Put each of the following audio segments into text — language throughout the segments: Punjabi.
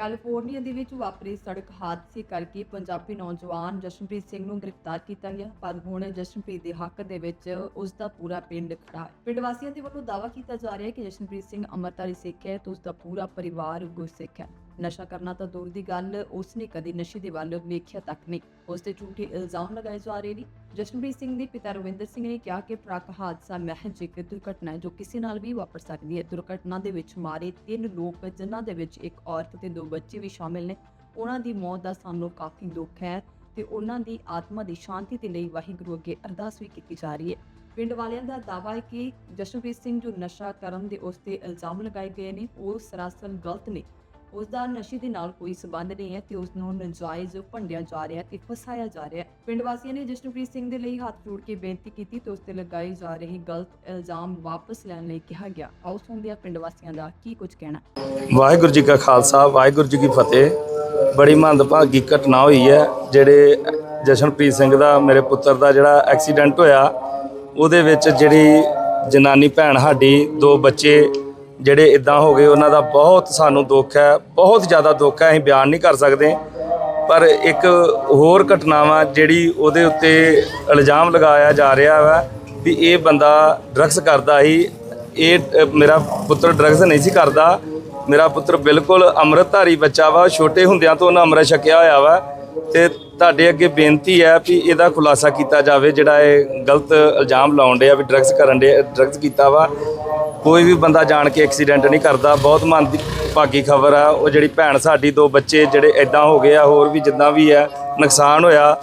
ਕੈਲੀਫੋਰਨੀਆ ਦੇ ਵਿੱਚ ਵਾਪਰੇ ਸੜਕ ਹਾਦਸੇ ਕਰਕੇ ਪੰਜਾਬੀ ਨੌਜਵਾਨ ਜਸ਼ਨਪ੍ਰੀਤ ਸਿੰਘ ਨੂੰ ਗ੍ਰਿਫਤਾਰ ਕੀਤਾ ਗਿਆ, ਪਰ ਹੁਣ ਜਸ਼ਨਪ੍ਰੀਤ ਦੇ ਹੱਕ ਦੇ ਵਿੱਚ ਉਸ ਦਾ ਪੂਰਾ ਪਿੰਡ ਖੜਾ ਹੈ। ਪਿੰਡ ਵਾਸੀਆਂ ਦੇ ਵੱਲੋਂ ਦਾਅਵਾ ਕੀਤਾ ਜਾ ਰਿਹਾ ਹੈ ਕਿ ਜਸ਼ਨਪ੍ਰੀਤ ਸਿੰਘ ਅੰਮ੍ਰਿਤਧਾਰੀ ਸਿੱਖ ਹੈ ਤੇ ਉਸ ਦਾ ਪੂਰਾ ਪਰਿਵਾਰ ਗੁਰਸਿੱਖ ਹੈ। ਨਸ਼ਾ ਕਰਨਾ ਤਾਂ ਦੂਰ ਦੀ ਗੱਲ, ਉਸਨੇ ਕਦੇ ਨਸ਼ੇ ਦੇ ਵੱਲ ਵੇਖਿਆ ਤੱਕ ਨਹੀਂ। ਉਸ ਤੇ ਝੂਠੇ ਇਲਜ਼ਾਮ ਲਗਾਏ ਜਾ ਰਹੇ ਨੇ। ਜਸ਼ਨਪ੍ਰੀਤ ਸਿੰਘ ਦੇ ਪਿਤਾ ਰਵਿੰਦਰ ਸਿੰਘ ਨੇ ਕਿਹਾ ਕਿ ਟਰੱਕ ਹਾਦਸਾ ਮਹਿਜ ਇੱਕ ਦੁਰਘਟਨਾ ਹੈ ਜੋ ਕਿਸੇ ਨਾਲ ਵੀ ਵਾਪਰ ਸਕਦੀ ਹੈ। ਦੁਰਘਟਨਾ ਦੇ ਵਿੱਚ ਮਾਰੇ ਤਿੰਨ ਲੋਕ, ਜਿਨ੍ਹਾਂ ਦੇ ਵਿੱਚ ਇੱਕ ਔਰਤ ਤੇ ਦੋ ਬੱਚੇ ਵੀ ਸ਼ਾਮਿਲ ਨੇ। ਉਹਨਾਂ ਦੀ ਮੌਤ ਦਾ ਸਾਨੂੰ ਕਾਫੀ ਦੁੱਖ ਹੈ ਤੇ ਉਹਨਾਂ ਦੀ ਆਤਮਾ ਦੀ ਸ਼ਾਂਤੀ ਦੇ ਲਈ ਵਾਹਿਗੁਰੂ ਅੱਗੇ ਅਰਦਾਸ ਵੀ ਕੀਤੀ ਜਾ ਰਹੀ ਹੈ। ਪਿੰਡ ਵਾਲਿਆਂ ਦਾ ਦਾਅਵਾ ਹੈ ਕਿ ਜਸ਼ਨਪ੍ਰੀਤ ਸਿੰਘ ਜੋ ਨਸ਼ਾ ਕਰਨ ਦੇ ਉਸ ਤੇ ਇਲਜ਼ਾਮ ਲਗਾਏ ਗਏ ਨੇ, ਉਹ ਸਰਾਸਰ ਗਲਤ ਨੇ। ਉਸ ਦਾ ਨਸ਼ੇ ਦੇ ਨਾਲ ਕੋਈ ਸਬੰਧ ਨਹੀਂ ਹੈ ਤੇ ਉਸ ਨੂੰ ਨਜਾਇਜ਼ ਭੰਡਿਆ ਜਾ ਰਿਹਾ ਤੇ ਫਸਾਇਆ ਜਾ ਰਿਹਾ ਹੈ। ਪਿੰਡ ਵਾਸੀਆਂ ਨੇ ਜਸ਼ਨਪ੍ਰੀਤ ਸਿੰਘ ਦੇ ਲਈ ਹੱਥ ਜੋੜ ਕੇ ਬੇਨਤੀ ਕੀਤੀ ਤੇ ਉਸ ਤੇ ਲਗਾਏ ਜਾ ਰਹੇ ਗਲਤ ਇਲਜ਼ਾਮ ਵਾਪਸ ਲੈਣ ਲਈ ਕਿਹਾ ਗਿਆ। ਆਓ ਸੁਣਦੇ ਹਾਂ ਪਿੰਡ ਵਾਸੀਆਂ ਦਾ ਕੀ ਕੁਝ ਕਹਿਣਾ ਵਾਹਿਗੁਰੂ ਜੀ ਕਾ ਖਾਲਸਾ, ਵਾਹਿਗੁਰੂ ਜੀ ਕੀ ਫਤਿਹ। ਬੜੀ ਮੰਦਭਾਗੀ ਘਟਨਾ ਹੋਈ ਹੈ, ਜਿਹੜੇ ਜਸ਼ਨਪ੍ਰੀਤ ਸਿੰਘ ਦਾ, ਮੇਰੇ ਪੁੱਤਰ ਦਾ ਜਿਹੜਾ ਐਕਸੀਡੈਂਟ ਹੋਇਆ, ਉਹਦੇ ਵਿੱਚ ਜਿਹੜੀ ਜਨਾਨੀ ਭੈਣ ਸਾਡੀ, ਦੋ ਬੱਚੇ ਜਿਹੜੇ ਇਦਾਂ ਹੋ ਗਏ, ਉਹਨਾਂ ਦਾ ਬਹੁਤ ਸਾਨੂੰ ਦੁੱਖ ਹੈ, ਬਹੁਤ ਜ਼ਿਆਦਾ ਦੁੱਖ ਹੈ, ਅਸੀਂ ਬਿਆਨ ਨਹੀਂ ਕਰ ਸਕਦੇ। ਪਰ ਇੱਕ ਹੋਰ ਘਟਨਾ ਵਾ ਜਿਹੜੀ ਉਹਦੇ ਉੱਤੇ ਇਲਜ਼ਾਮ ਲਗਾਇਆ ਜਾ ਰਿਹਾ ਵਾ ਵੀ ਇਹ ਬੰਦਾ ਡਰੱਗਸ ਕਰਦਾ ਸੀ। ਇਹ ਮੇਰਾ ਪੁੱਤਰ ਡਰੱਗਸ ਨਹੀਂ ਸੀ ਕਰਦਾ। ਮੇਰਾ ਪੁੱਤਰ ਬਿਲਕੁਲ ਅੰਮ੍ਰਿਤਧਾਰੀ ਬੱਚਾ ਵਾ, ਛੋਟੇ ਹੁੰਦਿਆਂ ਤੋਂ ਉਹਨਾਂ ਅੰਮ੍ਰਿਤ ਛਕਿਆ ਹੋਇਆ ਵਾ। ਤੇ ਤੁਹਾਡੇ ਅੱਗੇ ਬੇਨਤੀ ਹੈ ਵੀ ਇਹਦਾ ਖੁਲਾਸਾ ਕੀਤਾ ਜਾਵੇ, ਜਿਹੜਾ ਇਹ ਗਲਤ ਇਲਜ਼ਾਮ ਲਾਉਣ ਡਿਆ ਵੀ ਡਰੱਗਸ ਕਰਨ ਦੇ ਡਰੱਗਸ ਕੀਤਾ ਵਾ। ਕੋਈ ਵੀ ਬੰਦਾ ਜਾਣ ਕੇ ਐਕਸੀਡੈਂਟ ਨਹੀਂ ਕਰਦਾ। ਬਹੁਤ ਮਨ ਦੀ ਭਾਗੀ ਖਬਰ ਆ। ਉਹ ਜਿਹੜੀ ਭੈਣ ਸਾਡੀ, ਦੋ ਬੱਚੇ ਜਿਹੜੇ ਐਦਾਂ ਹੋ ਗਏ ਆ, ਹੋਰ ਵੀ ਜਿੱਦਾਂ ਵੀ ਹੈ ਨੁਕਸਾਨ ਹੋਇਆ।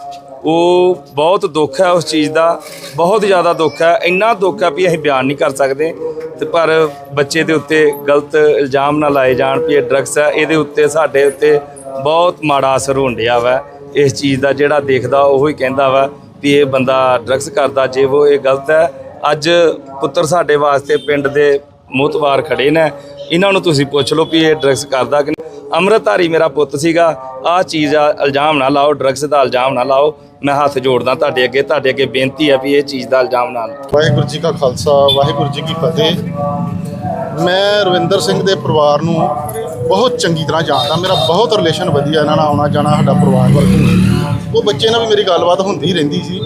ਉਹ ਬਹੁਤ ਦੁੱਖ ਹੈ ਉਸ ਚੀਜ਼ ਦਾ। ਬਹੁਤ ਜ਼ਿਆਦਾ ਦੁੱਖ ਹੈ ਇੰਨਾ ਦੁੱਖ ਹੈ ਵੀ ਅਸੀਂ ਬਿਆਨ ਨਹੀਂ ਕਰ ਸਕਦੇ। ਤੇ ਪਰ ਬੱਚੇ ਦੇ ਉੱਤੇ ਗਲਤ ਇਲਜ਼ਾਮ ਨਾ ਲਾਏ ਜਾਣ ਵੀ ਇਹ ਡਰੱਗਸ ਹੈ ਇਹਦੇ ਉੱਤੇ, ਸਾਡੇ ਉੱਤੇ ਬਹੁਤ ਮਾੜਾ ਅਸਰ ਹੋਣ ਰਿਹਾ ਵਾ। ਇਸ ਚੀਜ਼ ਦਾ ਜਿਹੜਾ ਦੇਖਦਾ, ਉਹ ਹੀ ਕਹਿੰਦਾ ਵਾ ਵੀ ਇਹ ਬੰਦਾ ਡਰੱਗਸ ਕਰਦਾ। ਜੇ ਉਹ ਇਹ ਗਲਤ ਹੈ ਅੱਜ ਪੁੱਤਰ ਸਾਡੇ ਵਾਸਤੇ ਪਿੰਡ ਦੇ ਮੋਤਵਾਰ ਖੜੇ ਨੇ। ਇਹਨਾਂ ਨੂੰ ਤੁਸੀਂ ਪੁੱਛ ਲਓ ਵੀ ਇਹ ਡਰੱਗਸ ਕਰਦਾ ਕਿ ਅੰਮ੍ਰਿਤਧਾਰੀ ਮੇਰਾ ਪੁੱਤ ਸੀਗਾ, ਆਹ ਚੀਜ਼ ਆ, ਇਲਜ਼ਾਮ ਨਾ ਲਾਓ ਡਰੱਗਸ ਦਾ ਇਲਜ਼ਾਮ ਨਾ ਲਾਓ। ਮੈਂ ਹੱਥ ਜੋੜਦਾ ਤੁਹਾਡੇ ਅੱਗੇ ਤੁਹਾਡੇ ਅੱਗੇ ਬੇਨਤੀ ਹੈ ਵੀ ਇਹ ਚੀਜ਼ ਦਾ ਇਲਜ਼ਾਮ ਨਾ ਲਾਓ। ਵਾਹਿਗੁਰੂ ਜੀ ਕਾ ਖਾਲਸਾ, ਵਾਹਿਗੁਰੂ ਜੀ ਕੀ ਫਤਿਹ। ਮੈਂ ਰਵਿੰਦਰ ਸਿੰਘ ਦੇ ਪਰਿਵਾਰ ਨੂੰ ਬਹੁਤ ਚੰਗੀ ਤਰ੍ਹਾਂ ਜਾਣਦਾ, ਮੇਰਾ ਬਹੁਤ ਰਿਲੇਸ਼ਨ ਵਧੀਆ ਇਹਨਾਂ ਨਾਲ ਆਉਣਾ ਜਾਣਾ ਸਾਡਾ ਪਰਿਵਾਰ ਵਰਗ। ਉਹ ਬੱਚੇ ਨਾਲ ਵੀ ਮੇਰੀ ਗੱਲਬਾਤ ਹੁੰਦੀ ਰਹਿੰਦੀ ਸੀ।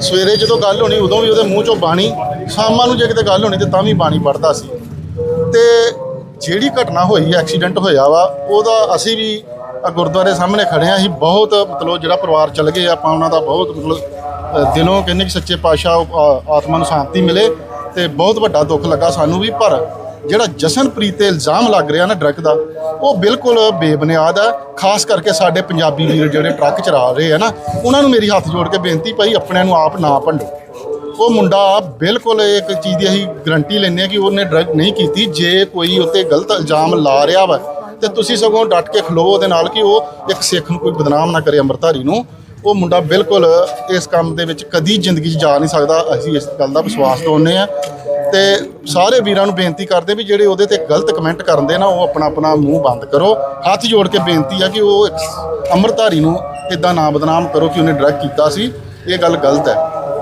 ਸਵੇਰੇ ਜਦੋਂ ਗੱਲ ਹੋਣੀ, ਉਦੋਂ ਵੀ ਉਹਦੇ ਮੂੰਹ ਚੋਂ ਬਾਣੀ, ਸ਼ਾਮਾਂ ਨੂੰ ਜੇ ਕਿਤੇ ਗੱਲ ਹੋਣੀ ਤੇ ਤਾਂ ਵੀ ਬਾਣੀ ਪੜਦਾ ਸੀ। ਤੇ ਜਿਹੜੀ ਘਟਨਾ ਹੋਈ, ਐਕਸੀਡੈਂਟ ਹੋਇਆ ਵਾ, ਉਹਦਾ ਅਸੀਂ ਵੀ ਗੁਰਦੁਆਰੇ ਸਾਹਮਣੇ ਖੜੇ ਆ ਅਸੀਂ ਬਹੁਤ ਮਤਲਬ ਜਿਹੜਾ ਪਰਿਵਾਰ ਚੱਲ ਗਏ, ਆਪਾਂ ਉਹਨਾਂ ਦਾ ਬਹੁਤ ਮਤਲਬ ਦਿਲੋਂ ਕਹਿੰਦੇ ਕਿ ਸੱਚੇ ਪਾਤਸ਼ਾਹ ਆਤਮਾ ਨੂੰ ਸ਼ਾਂਤੀ ਮਿਲੇ ਤੇ ਬਹੁਤ ਵੱਡਾ ਦੁੱਖ ਲੱਗਾ ਸਾਨੂੰ ਵੀ। ਪਰ ਜਿਹੜਾ ਜਸ਼ਨਪ੍ਰੀਤ ਤੇ ਇਲਜ਼ਾਮ ਲੱਗ ਰਿਹਾ ਨਾ ਡਰੱਗ ਦਾ, ਉਹ ਬਿਲਕੁਲ ਬੇਬੁਨਿਆਦ ਹੈ। ਖਾਸ ਕਰਕੇ ਸਾਡੇ ਪੰਜਾਬੀ ਵੀਰ ਜਿਹੜੇ ਟਰੱਕ ਚਲਾ ਰਹੇ ਆ ਨਾ, ਉਹਨਾਂ ਨੂੰ ਮੇਰੀ ਹੱਥ ਜੋੜ ਕੇ ਬੇਨਤੀ ਭਾਈ, ਆਪਣਿਆਂ ਨੂੰ ਆਪ ਨਾ ਭੰਡੋ। ਉਹ ਮੁੰਡਾ ਬਿਲਕੁਲ ਇੱਕ ਚੀਜ਼ ਦੀ ਅਸੀਂ ਗਰੰਟੀ ਲੈਂਦੇ ਹਾਂ ਕਿ ਉਹਨੇ ਡਰੱਗ ਨਹੀਂ ਕੀਤੀ। ਜੇ ਕੋਈ ਉੱਤੇ ਗਲਤ ਇਲਜ਼ਾਮ ਲਾ ਰਿਹਾ ਵਾ, ਤੇ ਤੁਸੀਂ ਸਗੋਂ ਡਟ ਕੇ ਖਲੋ ਉਹਦੇ ਨਾਲ ਕਿ ਉਹ ਇੱਕ ਸਿੱਖ ਨੂੰ ਕੋਈ ਬਦਨਾਮ ਨਾ ਕਰੇ ਅੰਮ੍ਰਿਤਧਾਰੀ ਨੂੰ। ਉਹ ਮੁੰਡਾ ਬਿਲਕੁਲ ਇਸ ਕੰਮ ਦੇ ਵਿੱਚ ਕਦੀ ਜ਼ਿੰਦਗੀ 'ਚ ਜਾ ਨਹੀਂ ਸਕਦਾ। ਅਸੀਂ ਇਸ ਗੱਲ ਦਾ ਵਿਸ਼ਵਾਸ ਦਵਾਉਂਦੇ ਆ ਤੇ ਸਾਰੇ ਵੀਰਾਂ ਨੂੰ ਬੇਨਤੀ ਕਰਦੇ ਵੀ ਜਿਹੜੇ ਉਹਦੇ ਤੇ ਗਲਤ ਕਮੈਂਟ ਕਰਦੇ ਨਾ, ਉਹ ਆਪਣਾ ਆਪਣਾ ਮੂੰਹ ਬੰਦ ਕਰੋ। ਹੱਥ ਜੋੜ ਕੇ ਬੇਨਤੀ ਆ ਕਿ ਉਹ ਅੰਮ੍ਰਿਤਧਾਰੀ ਨੂੰ ਇਦਾਂ ਨਾ ਬਦਨਾਮ ਕਰੋ ਕਿ ਉਹਨੇ ਡਰੱਗ ਕੀਤਾ ਸੀ। ਇਹ ਗੱਲ ਗਲਤ ਹੈ।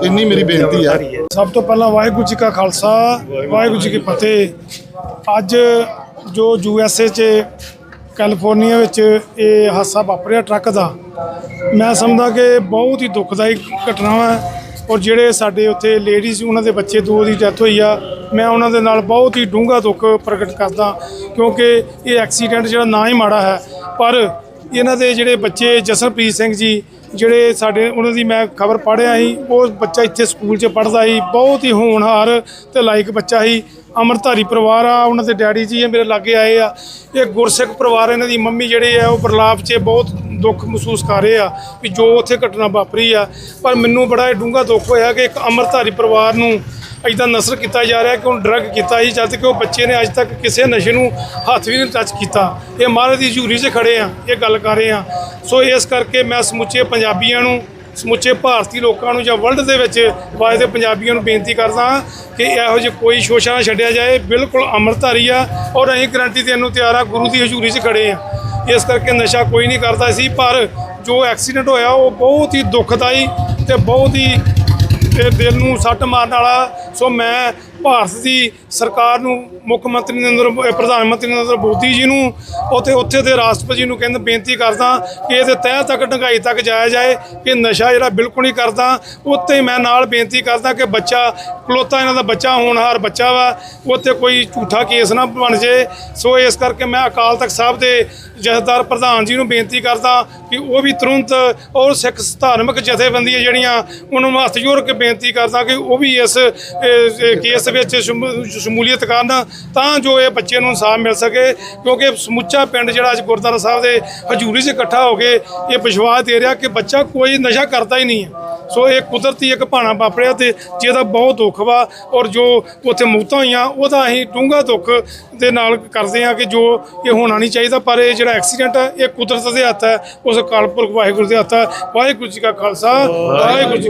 ਇੰਨੀ ਮੇਰੀ ਬੇਨਤੀ ਆ। ਸਭ ਤੋਂ ਪਹਿਲਾਂ ਵਾਹਿਗੁਰੂ ਜੀ ਕਾ ਖਾਲਸਾ, ਵਾਹਿਗੁਰੂ ਜੀ ਕੀ ਫਤਿਹ। ਅੱਜ ਜੋ ਯੂ ਐਸ ਏ 'ਚ, ਕੈਲੀਫੋਰਨੀਆ ਵਿੱਚ ਇਹ ਹਾਦਸਾ ਵਾਪਰਿਆ ਟਰੱਕ ਦਾ, ਮੈਂ ਸਮਝਦਾ ਕਿ ਬਹੁਤ ਹੀ ਦੁਖਦਾਈ ਘਟਨਾ ਹੈ। ਔਰ ਜਿਹੜੇ ਸਾਡੇ ਉੱਥੇ ਲੇਡੀਜ਼ ਉਹਨਾਂ ਦੇ ਬੱਚੇ, ਦੋ ਦੀ ਡੈਥ ਹੋਈ ਆ, ਮੈਂ ਉਹਨਾਂ ਦੇ ਨਾਲ ਬਹੁਤ ਹੀ ਡੂੰਘਾ ਦੁੱਖ ਪ੍ਰਗਟ ਕਰਦਾ, ਕਿਉਂਕਿ ਇਹ ਐਕਸੀਡੈਂਟ ਜਿਹੜਾ ਨਾ ਹੀ ਮਾੜਾ ਹੈ। ਪਰ ਇਹਨਾਂ ਦੇ ਜਿਹੜੇ ਬੱਚੇ ਜਸਨਪ੍ਰੀਤ ਸਿੰਘ ਜੀ, ਜਿਹੜੇ ਸਾਡੇ, ਉਹਨਾਂ ਦੀ ਮੈਂ ਖਬਰ ਪੜ੍ਹਿਆ ਸੀ, ਉਹ ਬੱਚਾ ਇੱਥੇ ਸਕੂਲ 'ਚ ਪੜ੍ਹਦਾ ਸੀ, ਬਹੁਤ ਹੀ ਹੋਣਹਾਰ ਤੇ ਲਾਇਕ ਬੱਚਾ ਸੀ। ਅਮਰਧਾਰੀ ਪਰਿਵਾਰ ਆ, ਉਹਨਾਂ ਦੇ ਡੈਡੀ ਜੀ ਇਹ ਮੇਰੇ ਲਾਗੇ ਆਏ ਆ। ਇਹ ਗੁਰਸਿੱਖ ਪਰਿਵਾਰ, ਇਹਨਾਂ ਦੀ ਮੰਮੀ ਜਿਹੜੇ ਆ ਉਹ ਬਰਲਾਪ 'ਚ ਬਹੁਤ ਦੁੱਖ ਮਹਿਸੂਸ ਕਰ ਰਹੇ ਆ ਵੀ ਜੋ ਉੱਥੇ ਘਟਨਾ ਵਾਪਰੀ ਆ, ਪਰ ਮੈਨੂੰ ਬੜਾ ਇਹ ਡੂੰਘਾ ਦੁੱਖ ਹੋਇਆ ਕਿ ਇੱਕ ਅਮਰਧਾਰੀ ਪਰਿਵਾਰ ਨੂੰ ਇਦਾਂ ਨਸਰ ਕੀਤਾ ਜਾ ਰਿਹਾ ਕਿ ਉਹਨੂੰ ਡਰੱਗ ਕੀਤਾ ਸੀ, ਜਦ ਕਿ ਉਹ ਬੱਚੇ ਨੇ ਅੱਜ ਤੱਕ ਕਿਸੇ ਨਸ਼ੇ ਨੂੰ ਹੱਥ ਵੀ ਨਹੀਂ ਟੱਚ ਕੀਤਾ। ਇਹ ਮਹਾਰਾਜ ਦੀ ਹਜ਼ੂਰੀ 'ਚ ਖੜੇ ਆ, ਇਹ ਗੱਲ ਕਰ ਰਹੇ ਆ। ਸੋ ਇਸ ਕਰਕੇ ਮੈਂ ਸਮੁੱਚੇ ਪੰਜਾਬੀਆਂ ਨੂੰ, ਸਮੁੱਚੇ ਭਾਰਤੀ ਲੋਕਾਂ ਨੂੰ ਜਾਂ ਵਰਲਡ ਦੇ ਵਿੱਚ ਵਾਜਦੇ ਪੰਜਾਬੀਆਂ ਨੂੰ ਬੇਨਤੀ ਕਰਦਾ ਹਾਂ ਕਿ ਇਹੋ ਜਿਹੇ ਕੋਈ ਸ਼ੋਸ਼ਾ ਨਾ ਛੱਡਿਆ ਜਾਏ। ਬਿਲਕੁਲ ਅੰਮ੍ਰਿਤਧਾਰੀ ਆ ਔਰ ਅਸੀਂ ਗਰੰਟੀ ਦੇਣ ਨੂੰ ਤਿਆਰ ਆ, ਗੁਰੂ ਦੀ ਹਜ਼ੂਰੀ 'ਚ ਖੜੇ ਆ। ਇਸ ਕਰਕੇ ਨਸ਼ਾ ਕੋਈ ਨਹੀਂ ਕਰਦਾ ਸੀ, ਪਰ ਜੋ ਐਕਸੀਡੈਂਟ ਹੋਇਆ, ਉਹ ਬਹੁਤ ਹੀ ਦੁਖਦਾਈ ਤੇ ਬਹੁਤ ਹੀ, ਤੇ ਦਿਲ ਨੂੰ ਸੱਟ ਮਾਰਨ ਵਾਲਾ, ਸੋ ਮੈਂ ਭਾਰਤ ਦੀ ਸਰਕਾਰ ਨੂੰ, ਮੁੱਖ ਮੰਤਰੀ ਨਰਿੰਦਰ ਪ੍ਰਧਾਨ ਮੰਤਰੀ ਨਰਿੰਦਰ ਮੋਦੀ ਜੀ ਨੂੰ ਉੱਥੇ ਉੱਥੇ ਦੇ ਰਾਸ਼ਟਰਪਤੀ ਨੂੰ ਕਹਿੰਦਾ ਬੇਨਤੀ ਕਰਦਾ ਕਿ ਇਹਦੇ ਤਹਿ ਤੱਕ ਢੰਗਾਈ ਤੱਕ ਜਾਇਆ ਜਾਏ, ਕਿ ਨਸ਼ਾ ਜਿਹੜਾ ਬਿਲਕੁਲ ਨਹੀਂ ਕਰਦਾ। ਉੱਤੇ ਮੈਂ ਨਾਲ ਬੇਨਤੀ ਕਰਦਾ ਕਿ ਬੱਚਾ ਕਲੋਤਾ ਇਹਨਾਂ ਦਾ ਬੱਚਾ ਹੋਣਹਾਰ ਬੱਚਾ ਵਾ ਉੱਤੇ ਕੋਈ ਝੂਠਾ ਕੇਸ ਨਾ ਬਣ ਜੇ। ਸੋ ਇਸ ਕਰਕੇ ਮੈਂ ਅਕਾਲ ਤਖਤ ਸਾਹਿਬ ਦੇ ਜਥੇਦਾਰ ਪ੍ਰਧਾਨ ਜੀ ਨੂੰ ਬੇਨਤੀ ਕਰਦਾ ਕਿ ਉਹ ਵੀ ਤੁਰੰਤ ਔਰ ਸਿੱਖ ਧਾਰਮਿਕ ਜਥੇਬੰਦੀਆਂ ਜਿਹੜੀਆਂ, ਉਹਨਾਂ ਨੂੰ ਹੱਥ ਜੋੜ ਕੇ ਬੇਨਤੀ ਕਰਦਾ ਕਿ ਉਹ ਵੀ ਇਸ ਕੇਸ ਵਿੱਚ ਸ਼ਮੂ- ਸ਼ਮੂਲੀਅਤ ਕਰਨ ਤਾਂ ਜੋ ਇਹ ਬੱਚੇ ਨੂੰ ਇਨਸਾਫ ਮਿਲ ਸਕੇ, ਕਿਉਂਕਿ ਸਮੁੱਚਾ ਪਿੰਡ ਜਿਹੜਾ ਅੱਜ ਗੁਰਦੁਆਰਾ ਸਾਹਿਬ ਦੇ ਹਜ਼ੂਰੀ 'ਚ ਇਕੱਠਾ ਹੋ ਕੇ ਇਹ ਵਿਸ਼ਵਾਸ ਦੇ ਰਿਹਾ ਕਿ ਬੱਚਾ ਕੋਈ ਨਸ਼ਾ ਕਰਦਾ ਹੀ ਨਹੀਂ ਹੈ। ਸੋ ਇਹ ਕੁਦਰਤੀ ਇੱਕ ਭਾਣਾ ਵਾਪਰਿਆ ਤੇ ਜਿਹਦਾ ਬਹੁਤ ਦੁੱਖ ਵਾ ਔਰ ਜੋ ਉੱਥੇ ਮੌਤਾਂ ਹੋਈਆਂ, ਉਹਦਾ ਅਸੀਂ ਡੂੰਘਾ ਦੁੱਖ ਦੇ ਨਾਲ ਕਰਦੇ ਹਾਂ ਕਿ ਜੋ ਇਹ ਹੋਣਾ ਨਹੀਂ ਚਾਹੀਦਾ, ਪਰ ਇਹ ਜਿਹੜਾ ਐਕਸੀਡੈਂਟ ਹੈ, ਇਹ ਕੁਦਰਤ ਦੇ ਹੱਥ ਹੈ। ਉਸ ਅਕਾਲ ਪੁਰਖ ਵਾਹਿਗੁਰੂ ਦੇ ਹੱਥ ਹੈ। ਵਾਹਿਗੁਰੂ ਜੀ ਕਾ ਖਾਲਸਾ, ਵਾਹਿਗੁਰੂ ਜੀ